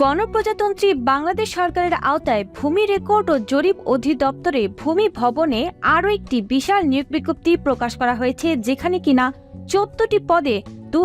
গণপ্রজাতন্ত্রী বাংলাদেশ সরকারের আওতায় ভূমি রেকর্ড ও জরিপ অধিদপ্তরে ভূমি ভবনে আরও একটি বিশাল নিয়োগ বিজ্ঞপ্তি প্রকাশ করা হয়েছে, যেখানে কিনা চোদ্দটি পদে দু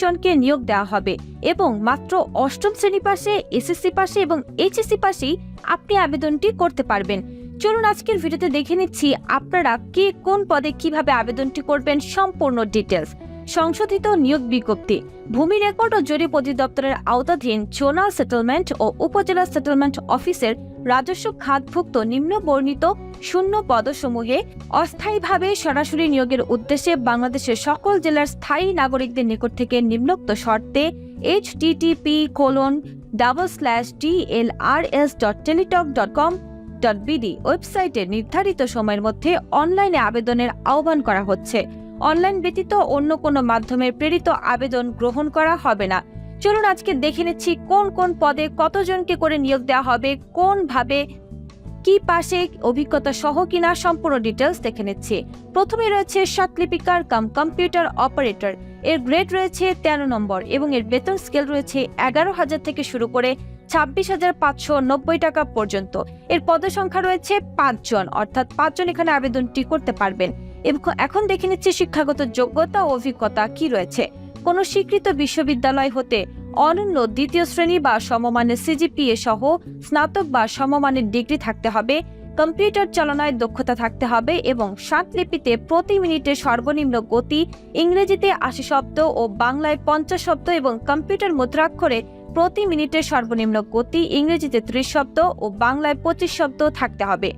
জনকে নিয়োগ দেওয়া হবে এবং মাত্র অষ্টম শ্রেণি পাশে, এসএসসি পাশে এবং এইচএসসি পাশেই আপনি আবেদনটি করতে পারবেন। চলুন আজকের ভিডিওতে দেখে নিচ্ছি আপনারা কে কোন পদে কীভাবে আবেদনটি করবেন, সম্পূর্ণ ডিটেলস সংশোধিত নিয়োগ বিজ্ঞপ্তি, ভূমি রেকর্ড ও জরিপ অধিদপ্তরের আওতাধীন জোনাল সেটেলমেন্ট ও উপজেলা সেটেলমেন্ট অফিসের রাজস্ব খাতভুক্ত নিম্ন বর্ণিত শূন্য পদসমূহে অস্থায়ীভাবে সরাসরি নিয়োগের উদ্দেশ্যে বাংলাদেশের সকল জেলার স্থায়ী নাগরিকদের নিকট থেকে নিম্নোক্ত শর্তে H TTP colon double slash DLRS dot Teletalk dot com dot BD ওয়েবসাইটে নির্ধারিত সময়ের মধ্যে অনলাইনে আবেদনের আহ্বান করা হচ্ছে। অনলাইন ব্যতীত অন্য কোনো মাধ্যমে প্রেরিত আবেদন গ্রহণ করা হবে না। চলুন আজকে দেখে নিচ্ছি কোন কোন পদে কতজনকে করে নিয়োগ দেওয়া হবে কোন ভাবে কি পাশে, অভিজ্ঞতা সহ কিনা সম্পূর্ণ ডিটেলস দেখে নিচ্ছি। প্রথমে রয়েছে সাতলিপিকার কাম কম্পিউটার অপারেটর। এর গ্রেড রয়েছে তেরো নম্বর এবং এর বেতন স্কেল রয়েছে এগারো হাজার থেকে শুরু করে ছাব্বিশ হাজার পাঁচশো নব্বই টাকা পর্যন্ত। এর পদসংখ্যা রয়েছে পাঁচজন, অর্থাৎ পাঁচজন এখানে আবেদনটি করতে পারবেন। এখন দেখে নিচ্ছি শিক্ষাগত যোগ্যতা ও অভিজ্ঞতা কি রয়েছে। কোন স্বীকৃত বিশ্ববিদ্যালয় হতে অনন্য দ্বিতীয় শ্রেণি বা সমমানের সিজিপিএ সহ স্নাতক বা সমমানের ডিগ্রি থাকতে হবে, কম্পিউটার চালনায় দক্ষতা থাকতে হবে এবং লিপিতে প্রতি মিনিটে সর্বনিম্ন গতি, ইংরেজিতে আশি শব্দ ও বাংলায় পঞ্চাশ শব্দ এবং কম্পিউটার মুদ্রাক্ষরে প্রতি মিনিটে সর্বনিম্ন গতি, ইংরেজিতে ত্রিশ শব্দ ও বাংলায় পঁচিশ শব্দ থাকতে হবে।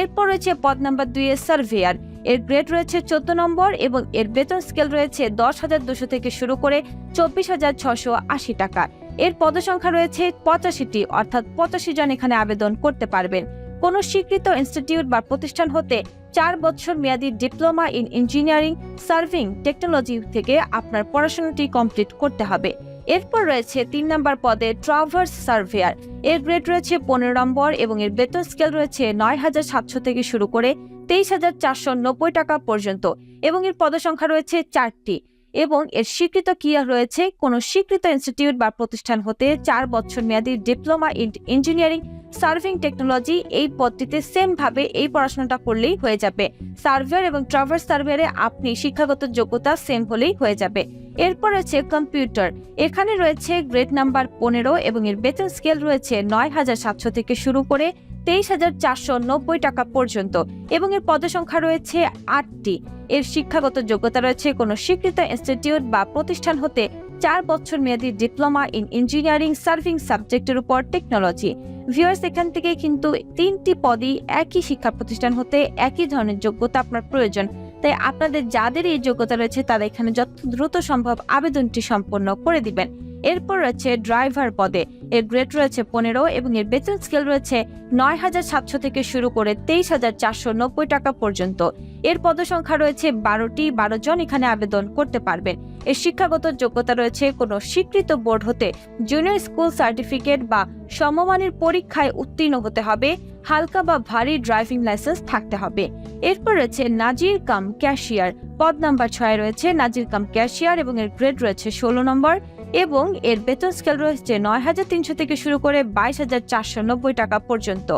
এরপর রয়েছে পদ নাম্বার দুই এর সার্ভেয়ার। এর গ্রেড রয়েছে চোদ্দ নম্বর এবং এর বেতন স্কেল রয়েছে দশ হাজার দুশো থেকে শুরু করে চব্বিশ হাজার ছশো আশি টাকা। এর পদসংখ্যা রয়েছে পঁচাশিটি, অর্থাৎ পঁচাশি জন এখানে আবেদন করতে পারবেন। কোন স্বীকৃত ইনস্টিটিউট বা প্রতিষ্ঠান হতে চার বছর মেয়াদী diploma in engineering surveying technology থেকে আপনার পড়াশোনাটি কমপ্লিট করতে হবে। এরপর রয়েছে তিন নম্বর পদে ট্রাভার্স সার্ভেয়ার এর গ্রেড রয়েছে পনেরো নম্বর এবং এর বেতন স্কেল রয়েছে নয় হাজার সাতশো থেকে শুরু করে তেইশ হাজার চারশো নব্বই টাকা পর্যন্ত এবং এর পদসংখ্যা রয়েছে চারটি এবং এর স্বীকৃত কিয়া রয়েছে? কোনো স্বীকৃত ইনস্টিটিউট বা প্রতিষ্ঠান হতে চার বছর মেয়াদী diploma in engineering surveying technology এই পদটিতে সেম ভাবে এই পড়াশোনাটা করলেই হয়ে যাবে। সার্ভেয়ার এবং ট্রাভার্স সার্ভেয়ারে আপনি শিক্ষাগত যোগ্যতা সেম হলেই হয়ে যাবে। এরপর রয়েছে কম্পিউটার। এখানে রয়েছে গ্রেড নাম্বার পনেরো এবং এর বেতন স্কেল রয়েছে নয় হাজার সাতশো থেকে শুরু করে তেইশ হাজার চারশো নব্বই টাকা পর্যন্ত এবং এর পদসংখ্যা রয়েছে আটটি। এর শিক্ষাগত যোগ্যতা রয়েছে কোনো স্বীকৃত ইনস্টিটিউট বা প্রতিষ্ঠান হতে চার বছর মেয়াদী ডিপ্লোমা ইন ইঞ্জিনিয়ারিং সার্ভিং সাবজেক্টের উপর টেকনোলজি। ভিউয়ার্স, এখান থেকে কিন্তু তিনটি পদই একই শিক্ষা প্রতিষ্ঠান হতে একই ধরনের যোগ্যতা আপনার প্রয়োজন। তাই আপনাদের যাদের এই যোগ্যতা রয়েছে, তারা এখানে যত দ্রুত সম্ভব আবেদনটি সম্পন্ন করে দিবেন। এরপর রয়েছে ড্রাইভার পদে। এর গ্রেড রয়েছে পনেরো এবং এর বেতন স্কেল রয়েছে নয় হাজার সাতশো থেকে শুরু করে তেইশ হাজার চারশো নব্বই টাকা পর্যন্ত। এর পদসংখ্যা রয়েছে বারোটি, বারো জন এখানে আবেদন করতে পারবেন। এর শিক্ষাগত যোগ্যতা রয়েছে কোনো স্বীকৃত বোর্ড হতে জুনিয়র স্কুল সার্টিফিকেট বা সমমানের পরীক্ষায় উত্তীর্ণ হতে হবে, হালকা বা ভারী ড্রাইভিং লাইসেন্স থাকতে হবে। এরপর রয়েছে নাজির কাম ক্যাশিয়ার। পদ নাম্বার ছয় রয়েছে নাজির কাম ক্যাশিয়ার এবং এর গ্রেড রয়েছে ষোলো নম্বর এবং এর বেতন স্কেল রয়েছে নয় হাজার তিনশো থেকে শুরু করে বাইশ হাজার চারশো নব্বই টাকা পর্যন্ত।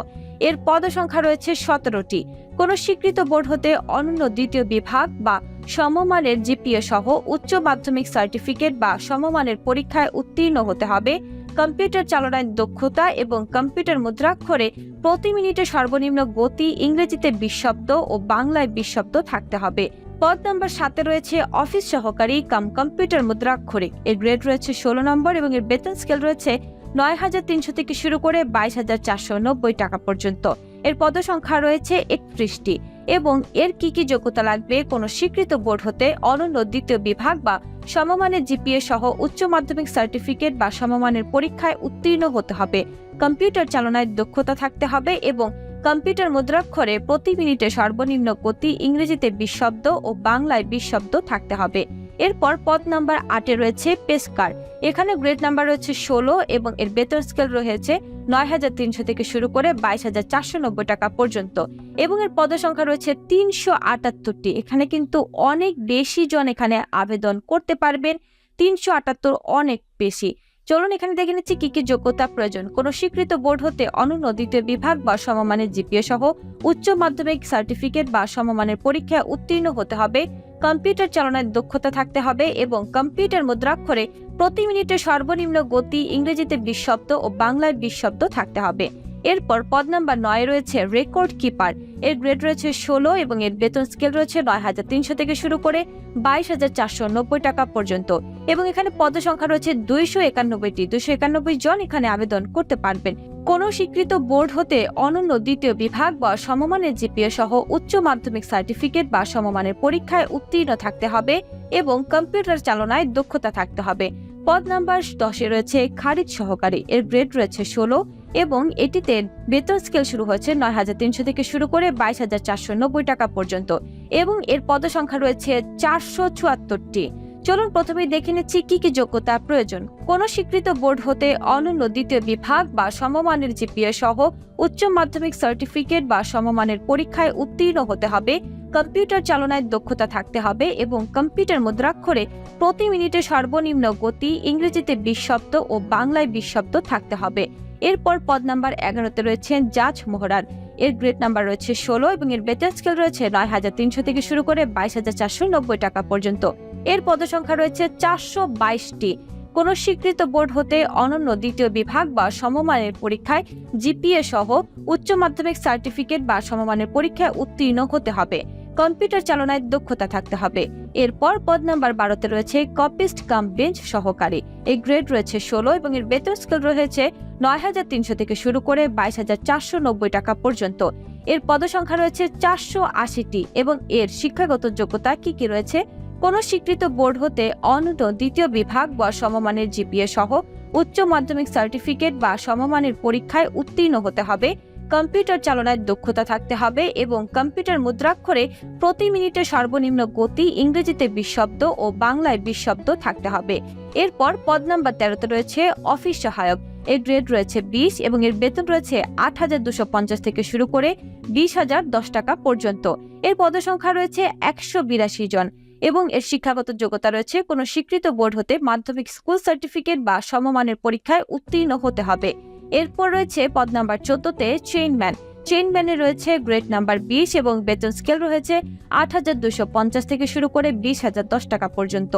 এর পদ সংখ্যা রয়েছে সতেরোটি। কোন স্বীকৃত বোর্ড হতে অনন্য দ্বিতীয় বিভাগ বা সমমানের জিপিএ সহ উচ্চ মাধ্যমিক সার্টিফিকেট বা সমমানের পরীক্ষায় উত্তীর্ণ হতে হবে। কম্পিউটার চালনায় দক্ষতা এবং কম্পিউটার মুদ্রাক্ষরে প্রতি মিনিটে সর্বনিম্ন গতি ইংরেজিতে বিশ শব্দ ও বাংলায় বিশব্দ থাকতে হবে। পদ নম্বর সাথে রয়েছে অফিস সহকারী কাম কম্পিউটার মুদ্রাক্ষরিক এর গ্রেড রয়েছে ষোলো নম্বর এবং এর বেতন স্কেল রয়েছে নয় হাজার তিনশো থেকে শুরু করে বাইশ হাজার চারশো নব্বই টাকা পর্যন্ত। এর পদসংখ্যা রয়েছে একত্রিশটি। এবং এর কি কি যোগ্যতা লাগবে কোনো স্বীকৃত বোর্ড হতে অনন্য দ্বিতীয় বিভাগ বা সমমানের জিপিএ সহ উচ্চ মাধ্যমিক সার্টিফিকেট বা সমমানের পরীক্ষায় উত্তীর্ণ হতে হবে। কম্পিউটার চালনায় দক্ষতা থাকতে হবে এবং কম্পিউটার মুদ্রাক্ষরে প্রতি মিনিটে সর্বনিম্ন গতি ইংরেজিতে বিশ শব্দ ও বাংলায় বিশ শব্দ থাকতে হবে। এরপর পদ নাম্বার আটে রয়েছে পেসকার এখানে গ্রেড নাম্বার রয়েছে ষোলো এবং এর বেতন স্কেল রয়েছে নয় হাজার তিনশো থেকে শুরু করে বাইশ হাজার চারশো নব্বই টাকা পর্যন্ত। এবং এর পদসংখ্যা রয়েছে তিনশো আটাত্তরটি। এখানে কিন্তু অনেক বেশি জন এখানে আবেদন করতে পারবেন, তিনশো আটাত্তর অনেক বেশি। চলুন এখানে দেখে নিচ্ছি কি কি যোগ্যতা প্রয়োজন। কোনো স্বীকৃত বোর্ড হতে অনন্য দ্বিতীয় বিভাগ বা সমমানের জিপিএ সহ উচ্চ মাধ্যমিক সার্টিফিকেট বা সমমানের পরীক্ষায় উত্তীর্ণ হতে হবে। কম্পিউটার চালনায় দক্ষতা থাকতে হবে এবং কম্পিউটার মুদ্রাক্ষরে প্রতি মিনিটে সর্বনিম্ন গতি ইংরেজিতে বিশ শব্দ ও বাংলায় বিশ শব্দ থাকতে হবে। এরপর পদ নাম্বার নয় রয়েছে রেকর্ড কিপার। এর গ্রেড রয়েছে ষোলো এবং এর বেতন স্কেল রয়েছে নয় হাজার তিনশো থেকে শুরু করে বাইশ হাজার চারশো নব্বই টাকা পর্যন্ত। এবং এখানে পদ সংখ্যা রয়েছে দুইশো একানব্বইটি। দুইশো একানব্বই জন এখানে আবেদন করতে পারবেন। কোনো স্বীকৃত বোর্ড হতে অনন্য দ্বিতীয় বিভাগ বা সমমানের জিপিএ সহ উচ্চ মাধ্যমিক সার্টিফিকেট বা সমমানের পরীক্ষায় উত্তীর্ণ থাকতে হবে এবং কম্পিউটার চালনায় দক্ষতা থাকতে হবে। পদ নাম্বার দশে রয়েছে খারিজ সহকারী। এর গ্রেড রয়েছে ষোলো এবং এটিতে বেতন স্কেল শুরু হয়েছে নয় হাজার তিনশো থেকে শুরু করে বাইশ হাজার চারশো নব্বই টাকা পর্যন্ত এবং এর পদ সংখ্যা রয়েছে চারশো চুয়াত্তরটি। চলুন প্রথমেই দেখে নিচ্ছি কি কি যোগ্যতা প্রয়োজন। কোন স্বীকৃত বোর্ড হতে অনন্য দ্বিতীয় বিভাগ বা সমমানের জিপিএ সহ উচ্চ মাধ্যমিক সার্টিফিকেট বা সমমানের পরীক্ষায় উত্তীর্ণ হতে হবে, কম্পিউটার চালনায় দক্ষতা থাকতে হবে এবং কম্পিউটার মুদ্রাক্ষরে প্রতি মিনিটে সর্বনিম্ন গতি ইংরেজিতে বিশ ও বাংলায় বিশ থাকতে হবে। এরপর পদ নাম্বার এগারোতে রয়েছেন জাজ মোহরার এর গ্রেড নাম্বার রয়েছে ষোলো এবং এর বেতন স্কেল রয়েছে নয় হাজার তিনশো থেকে শুরু করে বাইশ হাজার চারশো নব্বই টাকা পর্যন্ত। এর পদসংখ্যা রয়েছে চারশো বাইশটি। কোন স্বীকৃত বোর্ড হতে অনন্য দ্বিতীয় বিভাগ বা সমমানের পরীক্ষায় জিপিএ সহ উচ্চ মাধ্যমিক সার্টিফিকেট বা সমমানের পরীক্ষায় উত্তীর্ণ হতে হবে। কম্পিউটার চালনায় দক্ষতা থাকতে হবে। এরপর পদ নাম্বার বারোতে রয়েছে কপিস্ট কাম বেঞ্চ সহকারী। এই গ্রেড রয়েছে ষোলো এবং এর বেতন স্কেল রয়েছে নয় হাজার তিনশো থেকে শুরু করে বাইশ হাজার চারশো নব্বই টাকা পর্যন্ত। এর পদসংখ্যা রয়েছে চারশো আশিটি এবং এর শিক্ষাগত যোগ্যতা কি কি রয়েছে? কোন স্বীকৃত বোর্ড হতে অনূত দ্বিতীয় বিভাগ বা সমমানের জিপিএ সহ উচ্চ মাধ্যমিক সার্টিফিকেট বা সমমানের পরীক্ষায় উত্তীর্ণ হতে হবে। কম্পিউটার চালনায় দক্ষতা থাকতে হবে এবং কম্পিউটার মুদ্রাক্ষরে প্রতি মিনিটে সর্বনিম্ন গতি ইংরেজিতে বিশ শব্দ ও বাংলায় বিশ শব্দ থাকতে হবে। এরপর পদ নাম্বার তেরোতে রয়েছে অফিস সহায়ক। এর গ্রেড রয়েছে বিশ এবং এর বেতন রয়েছে আট হাজার দুশো পঞ্চাশ থেকে শুরু করে বিশ হাজার দশ টাকা পর্যন্ত। এর পদসংখ্যা রয়েছে একশো বিরাশি জন এবং এর শিক্ষাগত যোগ্যতা রয়েছে কোনো স্বীকৃত বোর্ড হতে মাধ্যমিক স্কুল সার্টিফিকেট বা সমমানের পরীক্ষায় উত্তীর্ণ হতে হবে। এরপর রয়েছে পদ নাম্বার চোদ্দতে চেইনম্যান চেইনম্যানে রয়েছে গ্রেড নাম্বার বিশ এবং বেতন স্কেল রয়েছে আট হাজার দুশো পঞ্চাশ থেকে শুরু করে বিশ হাজার দশ টাকা পর্যন্ত।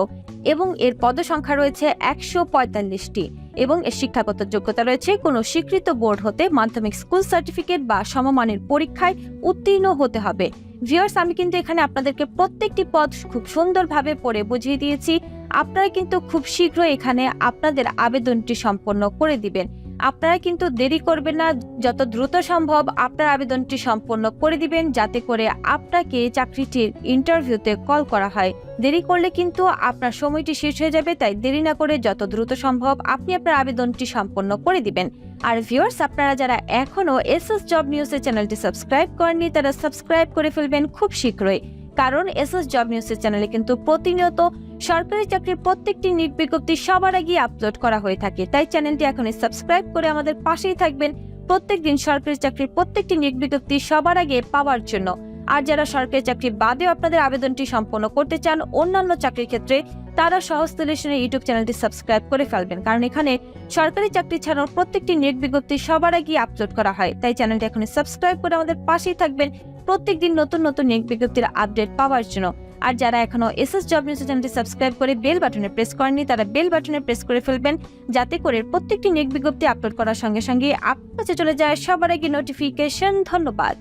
এবং এর পদ সংখ্যা রয়েছে একশো পঁয়তাল্লিশটি। এবং এর শিক্ষাগত যোগ্যতা রয়েছে কোনো স্বীকৃত বোর্ড হতে মাধ্যমিক স্কুল সার্টিফিকেট বা সমমানের পরীক্ষায় উত্তীর্ণ হতে হবে। ভিউয়ার্স আমি কিন্তু এখানে আপনাদেরকে প্রত্যেকটি পদ খুব সুন্দরভাবে পড়ে বুঝিয়ে দিয়েছি। আপনারা কিন্তু খুব শীঘ্রই এখানে আপনাদের আবেদনটি সম্পন্ন করে দিবেন। আপনারা কিন্তু দেরি করবেন না, যত দ্রুত সম্ভব আপনার আবেদনটি সম্পন্ন করে দিবেন, যাতে করে আপনাকে চাকরিটির ইন্টারভিউতে কল করা হয়। দেরি করলে কিন্তু আপনার সময়টি শেষ হয়ে যাবে, তাই দেরি না করে যত দ্রুত সম্ভব আপনি আপনার আবেদনটি সম্পন্ন করে দিবেন। আর ভিউয়ার্স আপনারা যারা এখনও এস এস জব নিউজের চ্যানেলটি সাবস্ক্রাইব করেননি, তারা সাবস্ক্রাইব করে ফেলবেন খুব শীঘ্রই। কারণ এস এস জব নিউজের চ্যানেলে কিন্তু প্রতিনিয়ত সরকারি চাকরির প্রত্যেকটি নিয়োগ বিজ্ঞপ্তি সবার আগে আপলোড করা হয়ে থাকে। তাই চ্যানেলটি এখনই সাবস্ক্রাইব করে আমাদের পাশেই থাকবেন। প্রত্যেকদিন সরকারি চাকরির প্রত্যেকটি নিয়োগ বিজ্ঞপ্তি সবার আগে পাওয়ার জন্য। আর যারা সরকারি চাকরি বাদেও আপনাদের আবেদনটি সম্পন্ন করতে চান অন্যান্য চাকরির ক্ষেত্রে, তারা সহজ সলিউশনের ইউটিউব চ্যানেলটি সাবস্ক্রাইব করে ফেলবেন। কারণ এখানে সরকারি চাকরি ছাড়াও প্রত্যেকটি নিয়োগ বিজ্ঞপ্তি সবার আগে আপলোড করা হয়। তাই চ্যানেলটি এখনই সাবস্ক্রাইব করে আমাদের পাশেই থাকবেন। প্রত্যেকদিন নতুন নতুন নিয়োগ বিজ্ঞপ্তির আপডেট পাওয়ার জন্য। আর যারা এখনও এস এস জব নিউজ চ্যানেলটি সাবস্ক্রাইব করে বেল বাটনে প্রেস করেননি, তারা বেল বাটনে প্রেস করে ফেলবেন যাতে করে প্রত্যেকটি নিয়োগ বিজ্ঞপ্তি আপলোড করার সঙ্গে সঙ্গে আপনার কাছে চলে যায়। সবার আগে নোটিফিকেশন ধন্যবাদ।